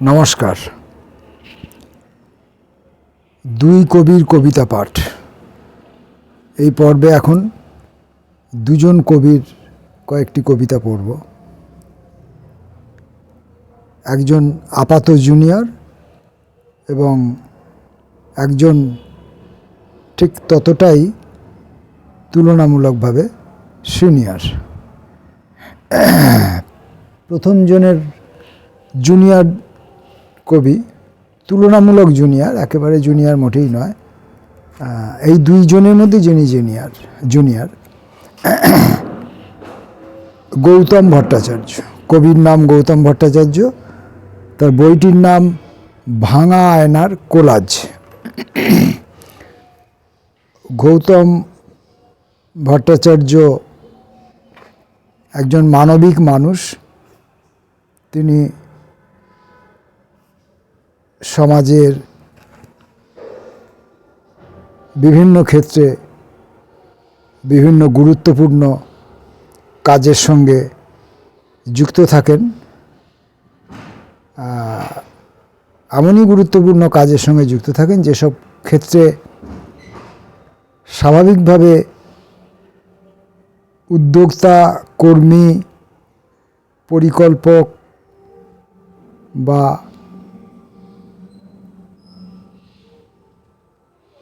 নমস্কার। দুই কবির কবিতা পাঠ। এই পর্বে এখন দুজন কবির কয়েকটি কবিতা পড়ব। একজন আপাত জুনিয়র এবং একজন ঠিক ততটাই তুলনামূলকভাবে সিনিয়র। প্রথম জনের জুনিয়র কবি, তুলনামূলক জুনিয়র একেবারে জুনিয়র মোটেই নয়। এই দুইজনের মধ্যে যিনি জুনিয়র জুনিয়র গৌতম ভট্টাচার্য। কবির নাম গৌতম ভট্টাচার্য, তার বইটির নাম ভাঙা আয়নার কোলাজ। গৌতম ভট্টাচার্য একজন মানবিক মানুষ। তিনি সমাজের বিভিন্ন ক্ষেত্রে বিভিন্ন গুরুত্বপূর্ণ কাজের সঙ্গে যুক্ত থাকেন। এমনই গুরুত্বপূর্ণ কাজের সঙ্গে যুক্ত থাকেন যেসব ক্ষেত্রে স্বাভাবিকভাবে উদ্যোক্তা, কর্মী, পরিকল্পক বা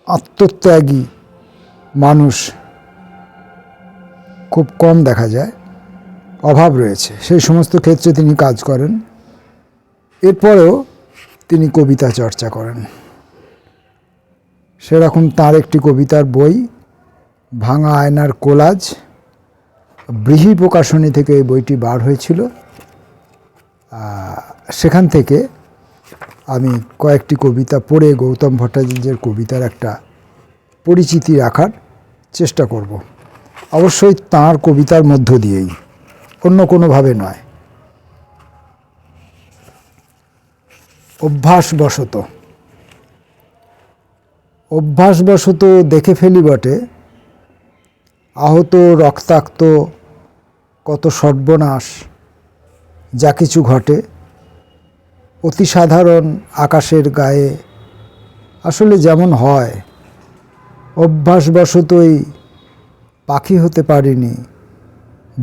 আত্মত্যাগী মানুষ খুব কম দেখা যায়, অভাব রয়েছে। সেই সমস্ত ক্ষেত্রে তিনি কাজ করেন। এরপরেও তিনি কবিতা চর্চা করেন। সেরকম তার একটি কবিতার বই, ভাঙা আয়নার কোলাজ বৃহি প্রকাশনী থেকে এই বইটি বার হয়েছিল। সেখান থেকে আমি কয়েকটি কবিতা পড়ে গৌতম ভট্টাচার্যের কবিতার একটা পরিচিতি রাখার চেষ্টা করব। অবশ্যই তাঁর কবিতার মধ্য দিয়েই, অন্য কোনোভাবে নয়। অভ্যাসবশত অভ্যাসবশত দেখে ফেলি বটে, আহত, রক্তাক্ত, কত সর্বনাশ, যা কিছু ঘটে অতি সাধারণ আকাশের গায়ে আসলে যেমন হয়, অভ্যাসবশতই পাখি হতে পারিনি।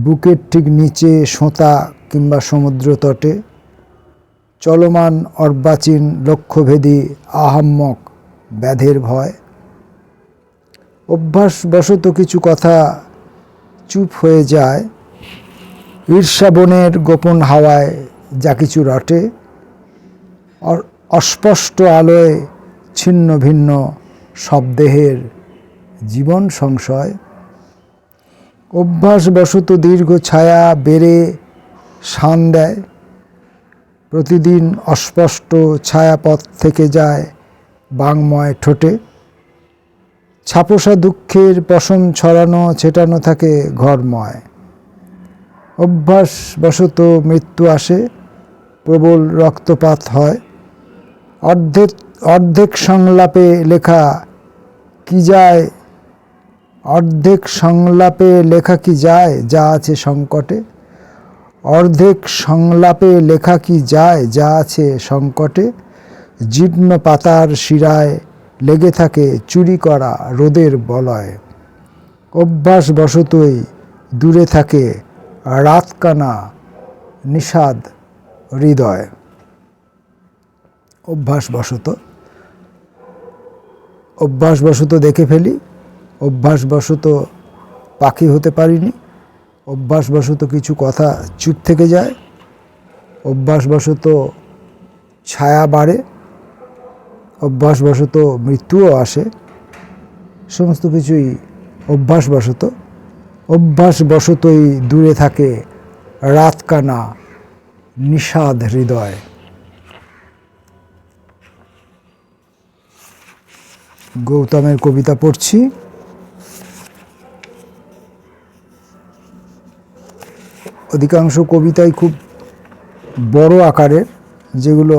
বুকের ঠিক নিচে সোঁতা কিংবা সমুদ্র তটে চলমান অর্বাচীন লক্ষ্যভেদী আহাম্মক ব্যাধের ভয়। অভ্যাসবশত কিছু কথা চুপ হয়ে যায়, ঈর্ষাবনের গোপন হাওয়ায় যা কিছু রটে। অস্পষ্ট আলোয় ছিন্ন ভিন্ন শবদেহের জীবন সংশয়। অভ্যাসবশত দীর্ঘ ছায়া বেড়ে শান দেয়। প্রতিদিন অস্পষ্ট ছায়াপথ থেকে যায় বাংময় ঠোঁটে। ছাপোষা দুঃখের পশম ছড়ানো ছেটানো থাকে ঘরময়। অভ্যাসবশত মৃত্যু আসে, প্রবল রক্তপাত হয়। অর্ধেক অর্ধেক সংলাপে লেখা কি যায়? অর্ধেক সংলাপে লেখা কি যায়? যা আছে সংকটে। অর্ধেক সংলাপে লেখা কি যায়? যা আছে সংকটে। জীর্ণ পাতার শিরায় লেগে থাকে চুরি করা রোদের বলয়। অভ্যাস অভ্যাসবশতই দূরে থাকে রাতকানা নিষাদ হৃদয়। অভ্যাসবশত। অভ্যাসবশত দেখে ফেলি, অভ্যাসবশত পাখি হতে পারিনি, অভ্যাসবশত কিছু কথা চুপ থেকে যায়, অভ্যাসবশত ছায়া বাড়ে, অভ্যাসবশত মৃত্যুও আসে, সমস্ত কিছুই অভ্যাসবশত। অভ্যাসবশতই দূরে থাকে রাতকানা, নিষাদ হৃদয়। গৌতমের কবিতা পড়ছি। অধিকাংশ কবিতাই খুব বড় আকারের, যেগুলো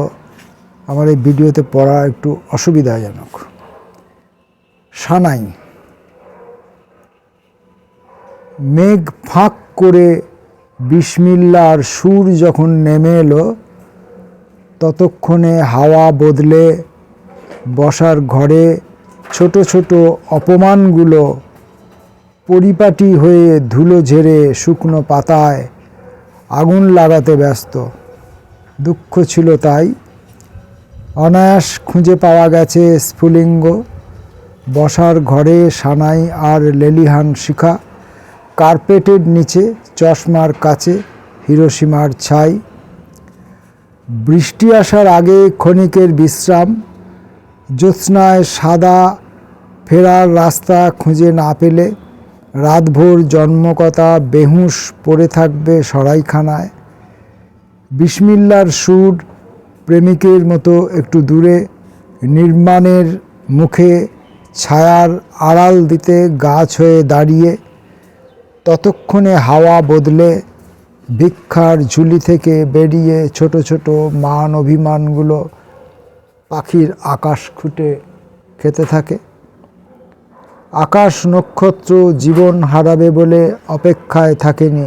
আমার এই ভিডিওতে পড়া একটু অসুবিধাজনক। সানাই, মেঘ ফাঁক করে বিসমিল্লার সুর যখন নেমে এলো, ততক্ষণে হাওয়া বদলে বসার ঘরে ছোট ছোট অপমানগুলো পরিপাটি হয়ে ধুলো ঝেড়ে শুকনো পাতায় আগুন লাগাতে ব্যস্ত। দুঃখ ছিল তাই। অনায়াস খুঁজে পাওয়া গেছে স্ফুলিঙ্গ। বসার ঘরে সানাই আর লেলিহান শিখা। কার্পেটের নিচে, চশমার কাছে, হিরোসীমার ছাই। বৃষ্টি আসার আগে ক্ষণিকের বিশ্রাম। জ্যোৎস্নায় সাদা ফেরার রাস্তা খুঁজে না পেলে রাতভোর জন্মকতা বেহুশ পড়ে থাকবে সরাইখানায়। বিসমিল্লার সুর প্রেমিকের মতো একটু দূরে, নির্মাণের মুখে ছায়ার আড়াল দিতে গাছ হয়ে দাঁড়িয়ে, ততক্ষণে হাওয়া বদলে ভিক্ষার ঝুলি থেকে বেরিয়ে ছোট ছোট মান অভিমানগুলো পাখির আকাশ খুঁটে খেতে থাকে। আকাশ নক্ষত্র জীবন হারাবে বলে অপেক্ষায় থাকেনি।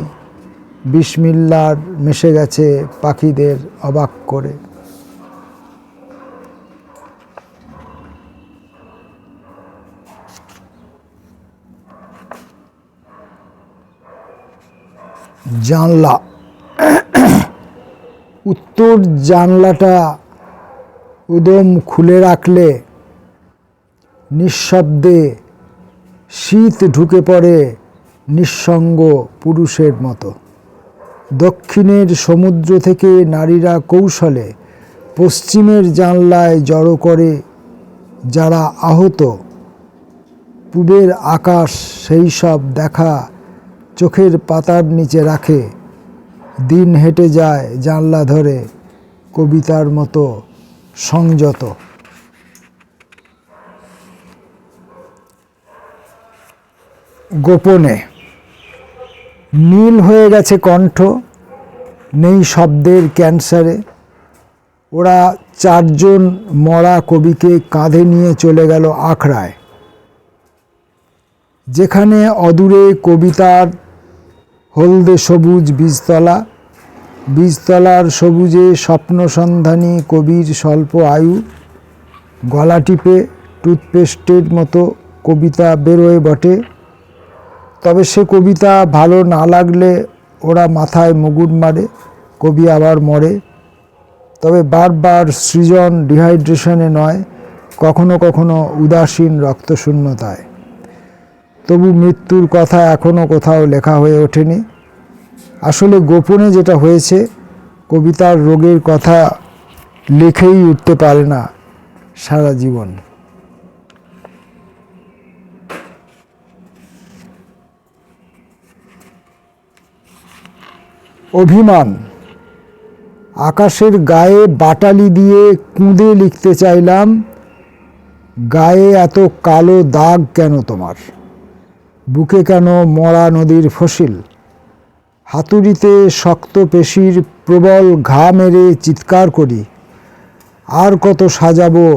বিসমিল্লার মিশে গেছে পাখিদের অবাক করে। জানলা। উত্তর জানলাটা উদম খুলে রাখলে নিঃশব্দে শীত ঢুকে পড়ে নিঃসঙ্গ পুরুষের মতো। দক্ষিণের সমুদ্র থেকে নারীরা কৌশলে পশ্চিমের জানলায় জড়ো করে যারা আহত, পূবের আকাশ সেই সব দেখা চোখের পাতার নিচে রাখে। দিন হেঁটে যায় জানলা ধরে কবিতার মতো সংযত। গোপনে। নীল হয়ে গেছে কণ্ঠ, নেই শব্দের ক্যান্সারে। ওরা চারজন মরা কবিকে কাঁধে নিয়ে চলে গেল আখড়ায়। যেখানে অদূরে কবিতার হলদে সবুজ বীজতলা। বীজতলার সবুজে স্বপ্ন সন্ধানী কবির স্বল্প আয়ু। গলা টিপে, টুথপেস্টের মতো কবিতা বেরোয় বটে। তবে সে কবিতা ভালো না লাগলে ওরা মাথায় মুগুর মারে, কবি আবার মরে। তবে বারবার সৃজন ডিহাইড্রেশনে নয়, কখনো কখনো উদাসীন রক্তশূন্যতায়। তবু মৃত্যুর কথা এখনও কোথাও লেখা হয়ে ওঠেনি। আসলে গোপনে যেটা হয়েছে, কবিতার রোগের কথা লিখেই উঠতে পারে না সারা জীবন। অভিমান। আকাশের গায়ে বাটালি দিয়ে কুঁদে লিখতে চাইলাম, গায়ে এত কালো দাগ কেন তোমার? বুকে কেন মরা নদীর ফসিল? হাতুড়িতে শক্ত পেশির প্রবল ঘা মেরে চিৎকার করি, আর কত সাজাবো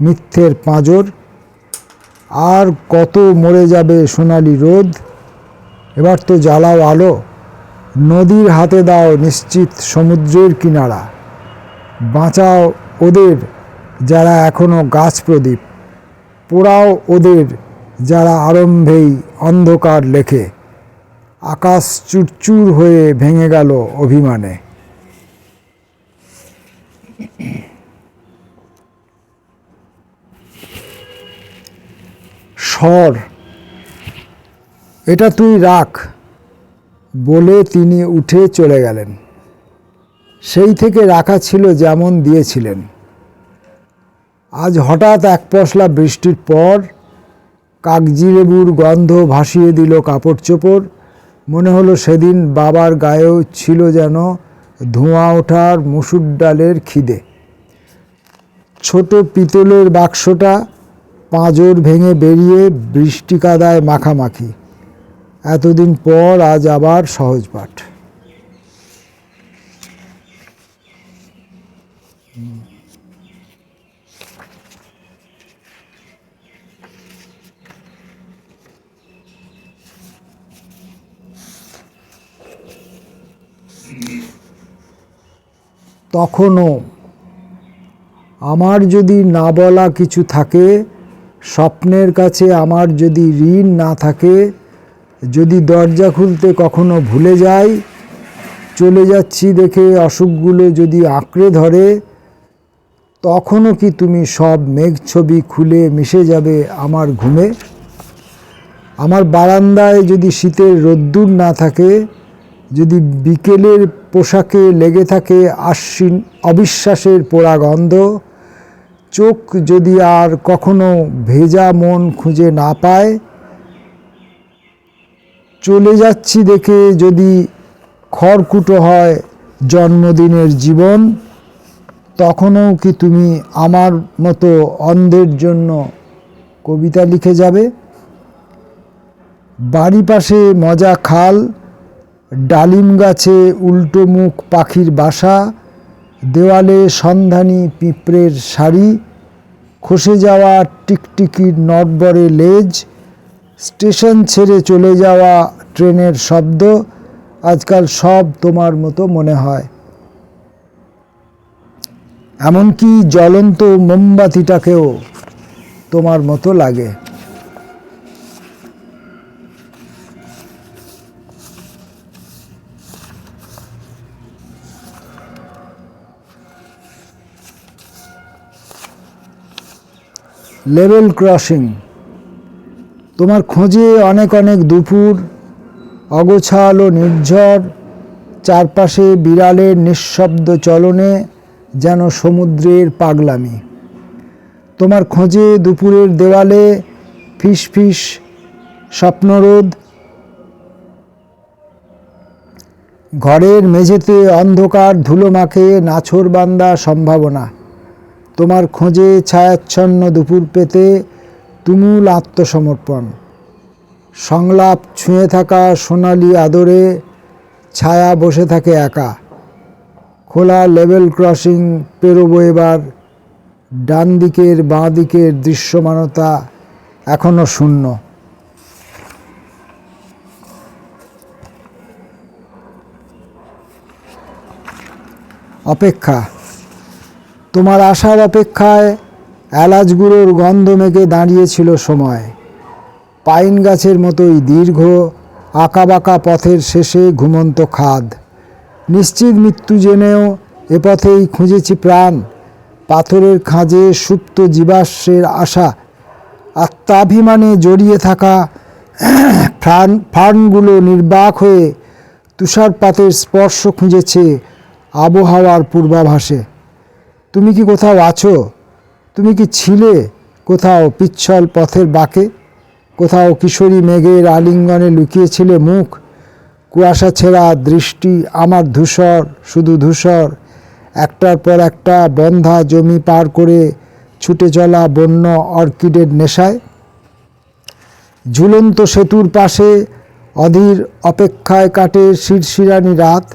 মিথ্যের পাঁজর? আর কত মরে যাবে সোনালি রোদ? এবার তো জ্বালাও আলো নদীর হাতে দাও নিশ্চিত সমুদ্রের কিনারা। বাঁচাও ওদের যারা এখনও গাছ প্রদীপ। পোড়াও ওদের যারা আরম্ভেই অন্ধকার লেখে। আকাশ চুরচুর হয়ে ভেঙে গেল অভিমানে। স্বর এটা তুই রাখ। বলে তিনি উঠে চলে গেলেন। সেই থেকে রাখা ছিল যেমন দিয়েছিলেন। আজ হঠাৎ এক পশলা বৃষ্টির পর কাগজি লেবুর গন্ধ ভাসিয়ে দিল কাপড় চোপড় মনে হলো সেদিন বাবার গায়েও ছিল যেন ধোঁয়া ওঠার মুসুর ডালের খিদে। ছোট পিতলের বাক্সটা পাঁজর ভেঙে বেরিয়ে বৃষ্টি কাদায় মাখামাখি। এতদিন পর আজ আবার সহজ পাঠ। তখনও আমার যদি না বলা কিছু থাকে, স্বপ্নের কাছে আমার যদি ঋণ না থাকে যদি দরজা খুলতে কখনো ভুলে যাই, চলে যাচ্ছি দেখে অসুখগুলো যদি আঁকড়ে ধরে, তখনও কি তুমি সব মেঘ ছবি খুলে মিশে যাবে আমার ঘুমে? আমার বারান্দায় যদি শীতের রোদ্দুর না থাকে, যদি বিকেলের পোশাকে লেগে থাকে আশ্বিন, অবিশ্বাসের পোড়া গন্ধ, চোখ যদি আর কখনো ভেজা মন খুঁজে না পায় চলে যাচ্ছি দেখে যদি খড়কুটো হয় জন্মদিনের জীবন, তখনও কি তুমি আমার মতো অন্ধের জন্য কবিতা লিখে যাবে? বাড়ি পাশে মজা খাল, ডালিম গাছে উল্টো মুখ পাখির বাসা, দেওয়ালে সন্ধানী পিঁপড়ের শাড়ি, খসে যাওয়া টিকটিকির নটবরে লেজ স্টেশন ছেড়ে চলে যাওয়া ট্রেনের শব্দ আজকাল সব তোমার মতো মনে হয়। এমনকি জ্বলন্ত মোমবাতিটাকেও তোমার মতো লাগে। Level crossing. তোমার খোঁজে অনেক অনেক দুপুর, অগোছাল ও নির্ঝর, চারপাশে বিড়ালের নিঃশব্দ চলনে যেন সমুদ্রের পাগলামি। তোমার খোঁজে দুপুরের দেওয়ালে ফিস ফিস স্বপ্নরোধ। ঘরের মেঝেতে অন্ধকার ধুলো মাখে নাছর বান্দা সম্ভাবনা। তোমার খোঁজে ছায়াচ্ছন্ন দুপুর পেতে তুমুল আত্মসমর্পণ। সংলাপ ছুঁয়ে থাকা সোনালি আদরে ছায়া বসে থাকে একা। খোলা লেভেল ক্রসিং পেরোবো এবার। ডান দিকের বাঁ দিকের দৃশ্যমানতা এখনও শূন্য। অপেক্ষা। তোমার আসার অপেক্ষায় এলাচ গুঁড়োর গন্ধ মেঘে দাঁড়িয়েছিল সময়। পাইন গাছের মতোই দীর্ঘ, আঁকাবাঁকা পথের শেষে ঘুমন্ত খাদ। নিশ্চিত মৃত্যু জেনেও এ পথেই খুঁজেছি প্রাণ। পাথরের খাঁজে সুপ্ত জীবাশ্মের আশা। আত্মাভিমানে জড়িয়ে থাকা ফ্রান ফার্নগুলো নির্বাক হয়ে তুষারপাতের স্পর্শ খুঁজেছে আবহাওয়ার পূর্বাভাসে। তুমি কি কোথাও আছো? তুমি কি ছিলে? কোথাও পিচ্ছল পথের বাঁকে? কোথাও কিশোরী মেঘের আলিঙ্গনে লুকিয়েছিলে মুখ? কুয়াশা ছেঁড়া দৃষ্টি আমার ধূসর, শুধু ধূসর। একটার পর একটা বন্ধা জমি পার করে ছুটে চলা বন্য অর্কিডের নেশায়? ঝুলন্ত সেতুর পাশে অধীর অপেক্ষায় কাটে শিরশিরানি রাত।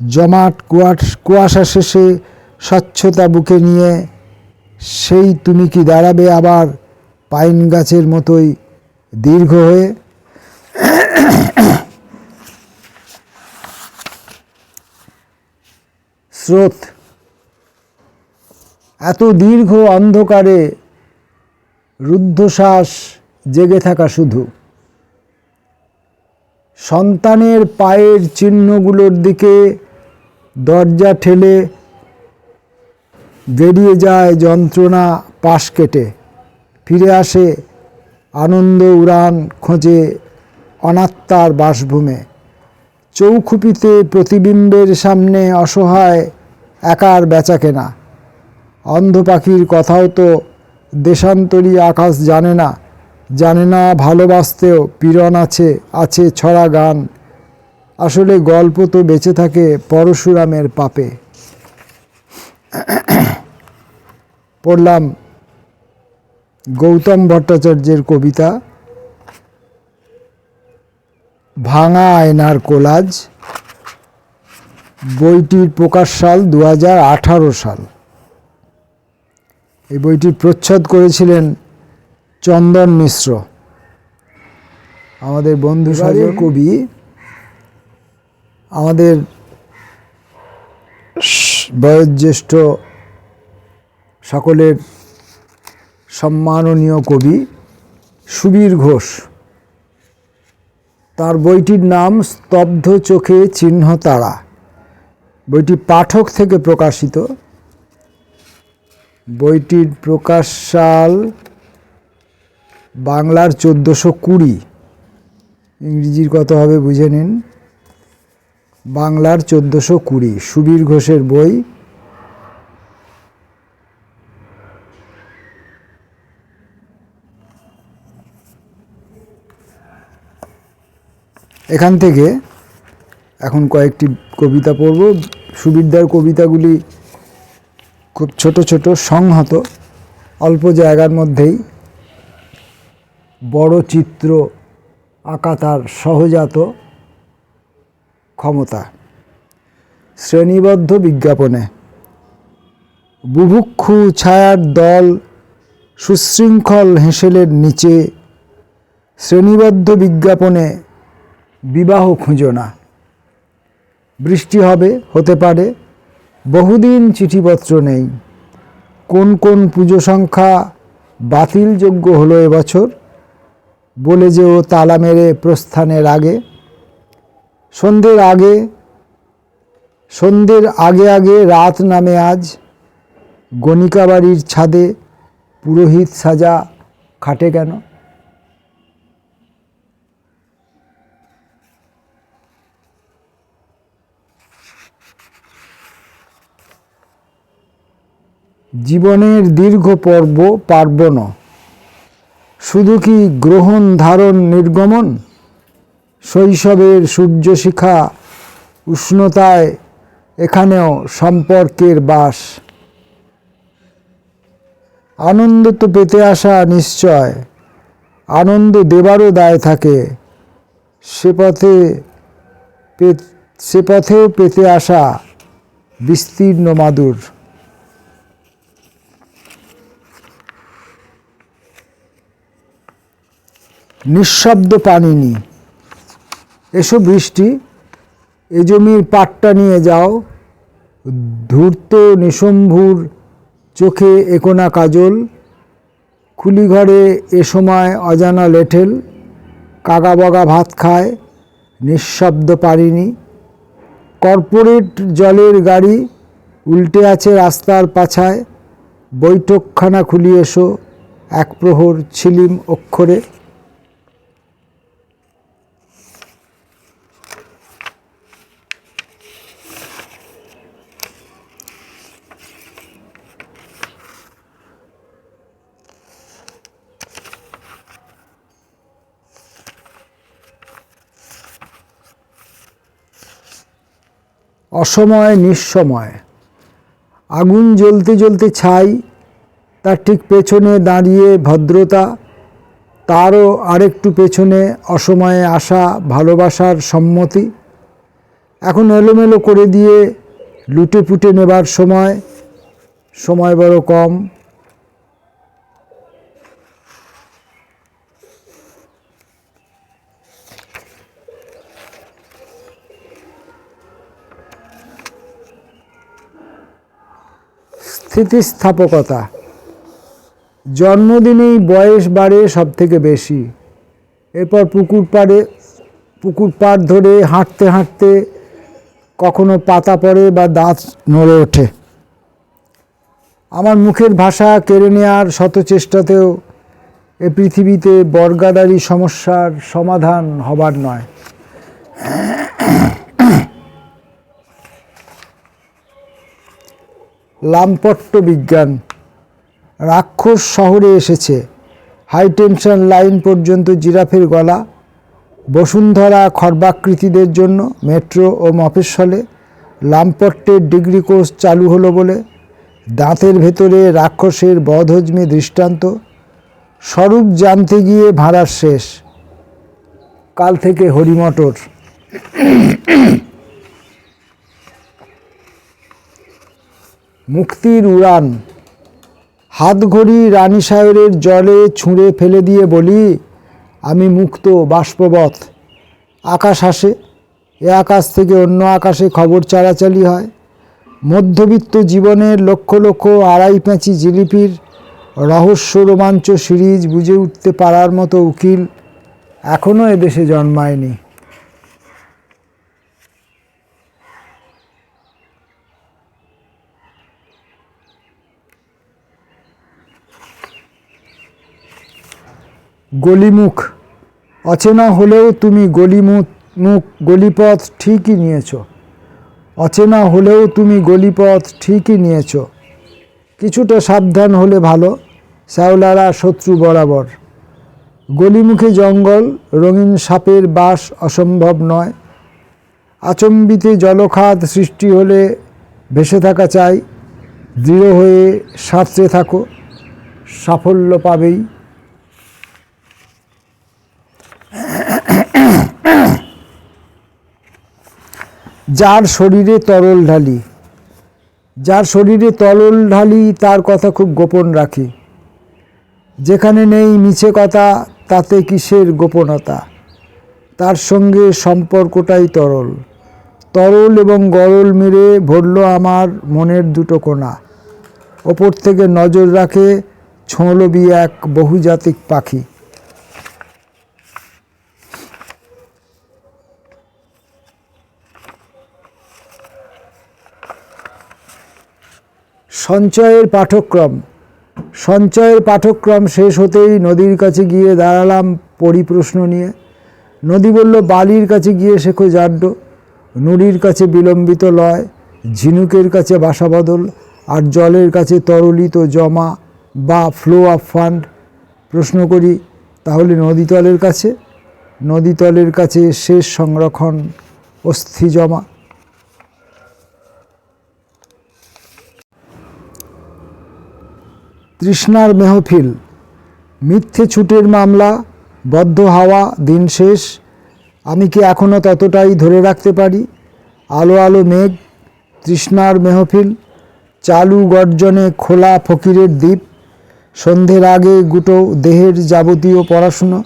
জমাট কুয়াশ, কুয়াশা শেষে স্বচ্ছতা বুকে নিয়ে সেই তুমি কি দাঁড়াবে আবার পাইন গাছের মতোই দীর্ঘ হয়ে? স্রোত, এত দীর্ঘ অন্ধকারে রুদ্ধশ্বাস জেগে থাকা শুধু। সন্তানের পায়ের চিহ্নগুলোর দিকে দরজা ঠেলে বেরিয়ে যায় যন্ত্রণা পাশ কেটে। ফিরে আসে আনন্দ উড়ান খোঁজে অনাত্মার বাসভূমে। চৌখুপিতে প্রতিবিম্বের সামনে অসহায় একার বেচা কেনা অন্ধ পাখির কথাও তো দেশান্তরী আকাশ জানে না জানে না ভালোবাসতেও পীড়ন আছে আছে ছড়া গান। আসলে গল্প তো বেঁচে থাকে পরশুরামের পাপে। পড়লাম গৌতম ভট্টাচার্যের কবিতা ভাঙা আয়নার কোলাজ বইটির প্রকাশ সাল দু হাজার আঠারো সাল। এই বইটির প্রচ্ছদ করেছিলেন চন্দন মিশ্র আমাদের বন্ধু সাজের কবি আমাদের বয়োজ্যেষ্ঠ সকলের সম্মাননীয় কবি সুবীর ঘোষ। তার বইটির নাম স্তব্ধ চোখে চিহ্ন তারা। বইটি পাঠক থেকে প্রকাশিত। বইটির প্রকাশ সাল বাংলার চোদ্দোশো কুড়ি। ইংরেজির কত হবে বুঝে নিন। বাংলার চোদ্দোশো কুড়ি। সুবীর ঘোষের বই এখান থেকে এখন কয়েকটি কবিতা পড়ব। সুবিদ্যার কবিতাগুলি খুব ছোট ছোট, সংহত, অল্প জায়গার মধ্যেই। বড় চিত্র আঁকা তার সহজাত ক্ষমতা। শ্রেণীবদ্ধ বিজ্ঞাপনে। বুভুক্ষু ছায়ার দল সুশৃঙ্খল হেঁসেলের নিচে। শ্রেণীবদ্ধ বিজ্ঞাপনে বিবাহ খুঁজো না। বৃষ্টি হবে, হতে পারে। বহুদিন চিঠিপত্র নেই। কোন কোন পুজো সংখ্যা বাতিলযোগ্য হলো এবছর? বলে যে ও তালা মেরে প্রস্থানের আগে। সন্ধ্যের আগে সন্ধ্যের আগে আগে রাত নামে আজ। গণিকা বাড়ির ছাদে পুরোহিত সাজা খাটে কেন? জীবনের দীর্ঘ পর্ব পার্বণ। শুধু কি গ্রহণ ধারণ নির্গমন? শৈশবের সূর্যশিখা উষ্ণতায় এখানেও সম্পর্কের বাস। আনন্দ তো পেতে আসা নিশ্চয়, আনন্দ দেবারও দায় থাকে। সে পথে সে পথেও পেতে আসা বিস্তীর্ণ মাদুর। নিঃশব্দ পানিনি এসো বৃষ্টি, এ জমির পাটটা নিয়ে যাও। ধূর্ত নিশম্ভুর চোখে একোনা কাজল। কুলিঘরে এ সময় অজানা লেঠেল। কাগা বগা ভাত খায়, নিঃশব্দ পারিনি। কর্পোরেট জলের গাড়ি উল্টে আছে রাস্তার পাছায়। বৈঠকখানা খুলি এসো, এক প্রহর ছিলিম অক্ষরে। অসময় নিঃসময়। আগুন জ্বলতে জ্বলতে ছাই, তার ঠিক পেছনে দাঁড়িয়ে ভদ্রতা, তারও আরেকটু পেছনে অসময়ে আসা ভালোবাসার সম্মতি। এখন এলোমেলো করে দিয়ে লুটে পুটে নেবার সময় সময় বড় কম। স্থিতিস্থাপকতা জন্মদিনেই বয়স বাড়ে সব থেকে বেশি। এরপর পুকুর পাড়ে, পুকুর পাড় ধরে হাঁটতে হাঁটতে কখনো পাতা পড়ে বা দাঁত নড়ে ওঠে। আমার মুখের ভাষা কেড়ে নেওয়ার শত চেষ্টাতেও এ পৃথিবীতে বর্গাদারি সমস্যার সমাধান হবার নয়। লামপট্ট বিজ্ঞান। রাক্ষস শহরে এসেছে। হাই টেনশন লাইন পর্যন্ত জিরাফের গলা। বসুন্ধরা খর্বাকৃতিদের জন্য মেট্রো ও মফস্বলে লামপট্টের ডিগ্রি কোর্স চালু হলো বলে দাঁতের ভেতরে রাক্ষসের বধহজমি দৃষ্টান্ত। স্বরূপ জানতে গিয়ে ভাড়ার শেষ। কাল থেকে হরিমটর। মুক্তির উড়ান। হাতঘড়ি রানী সাহেবের জলে ছুঁড়ে ফেলে দিয়ে বলি, আমি মুক্ত বাষ্পবৎ। আকাশ আসে, এ আকাশ থেকে অন্য আকাশে খবর চালাচালি হয়। মধ্যবিত্ত জীবনের লক্ষ লক্ষ আড়াই প্যাঁচি জিলিপির রহস্য রোমাঞ্চ সিরিজ বুঝে উঠতে পারার মতো উকিল এখনও এদেশে জন্মায়নি। গলিমুখ। অচেনা হলেও তুমি গলিমুখ, মুখ, গলিপথ ঠিকই নিয়েছ। অচেনা হলেও তুমি গলিপথ ঠিকই নিয়েছ। কিছুটা সাবধান হলে ভালো, শ্যাওলারা শত্রু বরাবর। গলিমুখে জঙ্গল, রঙিন সাপের বাস অসম্ভব নয়। আচম্বিতে জলখাত সৃষ্টি হলে ভেসে থাকা চাই, দৃঢ় হয়ে সাঁতরে থাকো, সাফল্য পাবেই। যার শরীরে তরল ঢালি। যার শরীরে তরল ঢালি তার কথা খুব গোপন রাখি। যেখানে নেই মিছে কথা, তাতে কিসের গোপনতা? তার সঙ্গে সম্পর্কটাই তরল। তরল এবং গরল মেরে ভরল আমার মনের দুটো কোণা। ওপর থেকে নজর রাখে ছোঁলবি এক বহুজাতিক পাখি। সঞ্চয়ের পাঠক্রম। সঞ্চয়ের পাঠক্রম শেষ হতেই নদীর কাছে গিয়ে দাঁড়ালাম পরিপ্রশ্ন নিয়ে। নদী বলল, বালির কাছে গিয়ে শেখো জাড্য নুড়ির কাছে বিলম্বিত লয়, ঝিনুকের কাছে বাসা বদল, আর জলের কাছে তরলিত জমা বা ফ্লো অফ ফান্ড। প্রশ্ন করি, তাহলে নদীতলের কাছে? নদীতলের কাছে শেষ সংরক্ষণ অস্থি জমা। তৃষ্ণার মেহফিল। মিথ্যে ছুটের মামলা, বদ্ধ হাওয়া, দিন শেষ। আমি কি এখনও ততটাই ধরে রাখতে পারি? আলো আলো মেঘ, তৃষ্ণার মেহফিল, চালু গর্জনে খোলা ফকিরের দ্বীপ, সন্ধ্যের আগে গুটো দেহের যাবতীয় পড়াশুনো,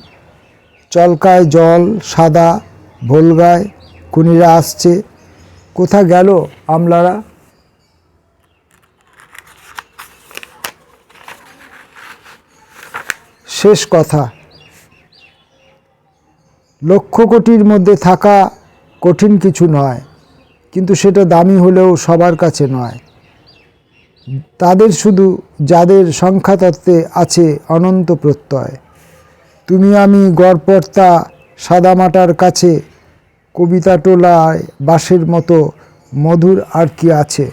চলকায় জল, সাদা ভোলগায়, কুনিরা আসছে, কোথা গেল আমলারা? শেষ কথা। লক্ষ কোটির মধ্যে থাকা কঠিন কিছু নয়, কিন্তু সেটা দামি হলেও সবার কাছে নয়। তাদের শুধু যাদের সংখ্যাতত্ত্বে আছে অনন্ত প্রত্যয়। তুমি আমি গড়পর্তা সাদামাটার কাছে কবিতা টোলায় বাঁশের মতো মধুর আর কি আছে?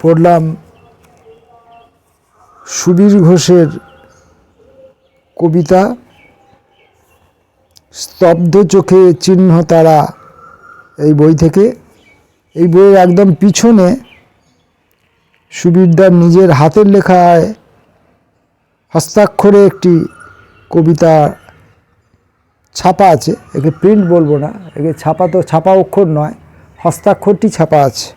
পড়লাম সুবীর ঘোষের কবিতা, স্তব্ধ চোখে চিহ্ন তারা এই বই থেকে। এই বইয়ের একদম পিছনে সুবীরদার নিজের হাতের লেখায় হস্তাক্ষরে একটি কবিতা ছাপা আছে। একে প্রিন্ট বলব না, একে ছাপা তো, ছাপা অক্ষর নয়, হস্তাক্ষরটি ছাপা আছে।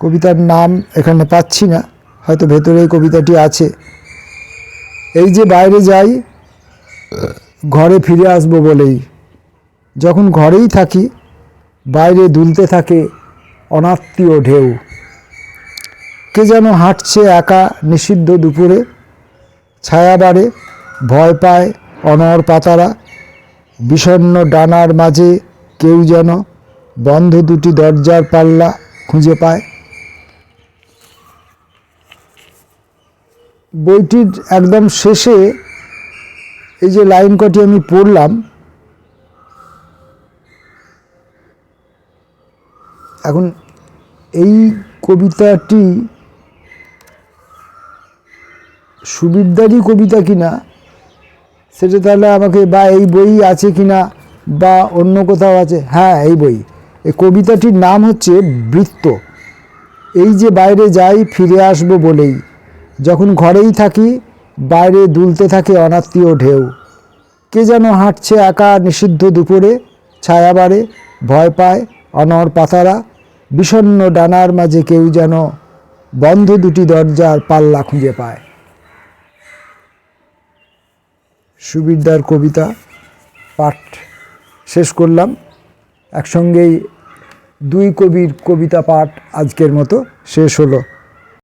কবিতার নাম এখানে পাচ্ছি না, হয়তো ভেতরে কবিতাটি আছে। এই যে বাইরে যাই, ঘরে ফিরে আসব বলেই। যখন ঘরেই থাকি, বাইরে দুলতে থাকে অনাত্মীয় ঢেউ। কে যেন হাঁটছে একা নিষিদ্ধ দুপুরে, ছায়া বাড়ে, ভয় পায় অনর পাতারা। বিষণ্ন ডানার মাঝে কেউ যেন বন্ধ দুটি দরজার পাল্লা খুঁজে পায়। বইটির একদম শেষে এই যে লাইন কটি আমি পড়লাম, এখন এই কবিতাটি সুবিদ্যারই কবিতা কিনা, সেটা তাহলে আমাকে বা এই বই আছে কিনা বা অন্য কোথাও আছে হ্যাঁ এই বই। এই কবিতাটির নাম হচ্ছে বৃত্ত। এই যে বাইরে যাই, ফিরে আসব বলেই। যখন ঘরেই থাকি, বাইরে দুলতে থাকে অনাত্মীয় ঢেউ। কে যেন হাঁটছে একা নিষিদ্ধ দুপুরে ছায়াবারে ভয় পায় অনর পাতারা বিষণ্ন ডানার মাঝে কেউ যেন বন্ধ দুটি দরজার পাল্লা খুঁজে পায়। সুবিদ্যার কবিতা, পাঠ শেষ করলাম। একসঙ্গেই দুই কবির কবিতা পাঠ আজকের মতো শেষ হলো।